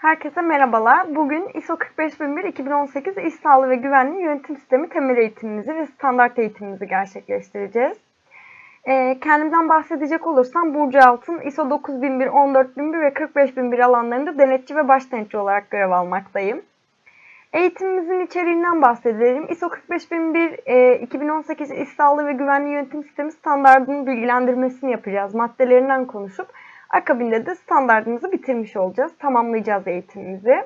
Herkese merhabalar. Bugün ISO 45001-2018 İş Sağlığı ve Güvenliği Yönetim Sistemi temel eğitimimizi ve standart eğitimimizi gerçekleştireceğiz. Ee, kendimden bahsedecek olursam Burcu Altın, ISO 9001, 14001 ve 45001 alanlarında denetçi ve baş denetçi olarak görev almaktayım. Eğitimimizin içeriğinden bahsedelim. ISO 45001 e, 2018 İş Sağlığı ve Güvenliği Yönetim Sistemi standartının bilgilendirmesini yapacağız. Maddelerinden konuşup akabinde de standartımızı bitirmiş olacağız. Tamamlayacağız eğitimimizi.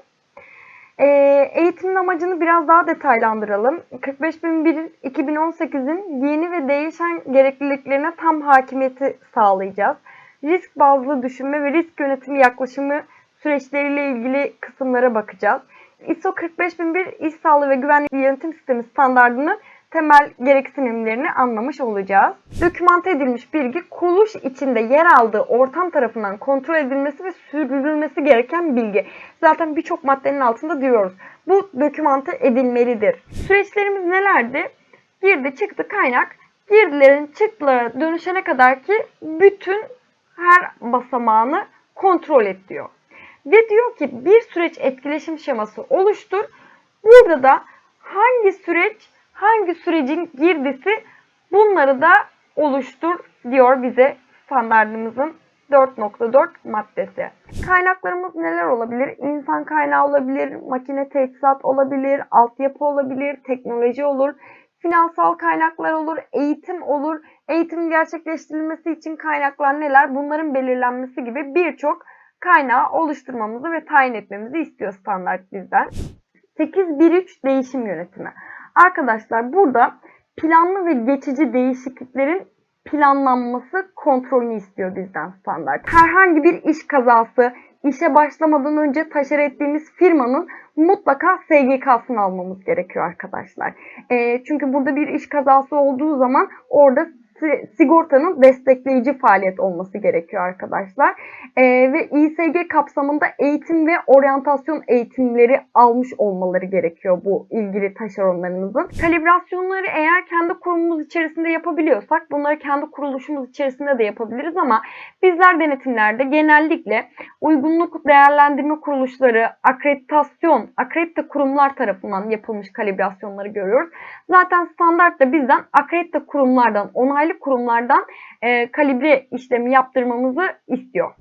E, eğitimin amacını biraz daha detaylandıralım. 45001 2018'in yeni ve değişen gerekliliklerine tam hakimiyeti sağlayacağız. Risk bazlı düşünme ve risk yönetimi yaklaşımı süreçleriyle ilgili kısımlara bakacağız. ISO 45001 İş Sağlığı ve Güvenlik Yönetim Sistemi standartının temel gereksinimlerini anlamış olacağız. Dokümante edilmiş bilgi kuruluş içinde yer aldığı ortam tarafından kontrol edilmesi ve sürdürülmesi gereken bilgi. Zaten birçok maddenin altında diyoruz. Bu dokümante edilmelidir. Süreçlerimiz nelerdi? Girdi çıktı kaynak. Girdilerin çıktılara dönüşene kadar ki bütün her basamağını kontrol et diyor. Ve diyor ki bir süreç etkileşim şeması oluştur. Burada da hangi süreç, hangi sürecin girdisi bunları da oluştur diyor bize standartımızın 4.4 maddesi. Kaynaklarımız neler olabilir? İnsan kaynağı olabilir, makine tesisat olabilir, altyapı olabilir, teknoloji olur, finansal kaynaklar olur, eğitim olur. Eğitimin gerçekleştirilmesi için kaynaklar neler? Bunların belirlenmesi gibi birçok kaynağı oluşturmamızı ve tayin etmemizi istiyor standart bizden. 8.1.3 değişim yönetimi. Arkadaşlar burada planlı ve geçici değişikliklerin planlanması kontrolünü istiyor bizden standart. Herhangi bir iş kazası, işe başlamadan önce taşer ettiğimiz firmanın mutlaka SGK'sını almamız gerekiyor arkadaşlar. E, çünkü burada bir iş kazası olduğu zaman orada sigortanın destekleyici faaliyet olması gerekiyor arkadaşlar. Ee, ve İSG kapsamında eğitim ve oryantasyon eğitimleri almış olmaları gerekiyor bu ilgili taşeronlarımızın. Kalibrasyonları eğer kendi kurumumuz içerisinde yapabiliyorsak bunları kendi kuruluşumuz içerisinde de yapabiliriz ama bizler denetimlerde genellikle uygunluk değerlendirme kuruluşları, akreditasyon, akredite kurumlar tarafından yapılmış kalibrasyonları görüyoruz. Zaten standartta bizden akredite kurumlardan onaylı kurumlardan e, kalibre işlemi yaptırmamızı istiyor.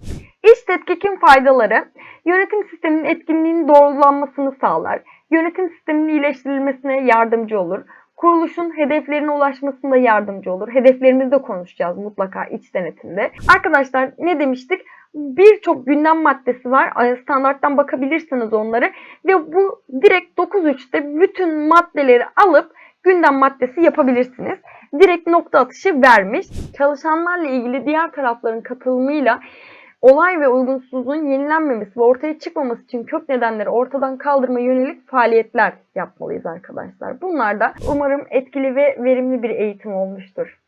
İş tetkikin faydaları yönetim sisteminin etkinliğinin doğrulanmasını sağlar. Yönetim sisteminin iyileştirilmesine yardımcı olur. Kuruluşun hedeflerine ulaşmasında yardımcı olur. Hedeflerimizi de konuşacağız mutlaka iç denetimde. Arkadaşlar ne demiştik? Birçok gündem maddesi var. Standarttan bakabilirsiniz onları. Ve bu direkt 9.3'te bütün maddeleri alıp gündem maddesi yapabilirsiniz direkt nokta atışı vermiş. Çalışanlarla ilgili diğer tarafların katılımıyla olay ve uygunsuzluğun yenilenmemesi ve ortaya çıkmaması için kök nedenleri ortadan kaldırma yönelik faaliyetler yapmalıyız arkadaşlar. Bunlar da umarım etkili ve verimli bir eğitim olmuştur.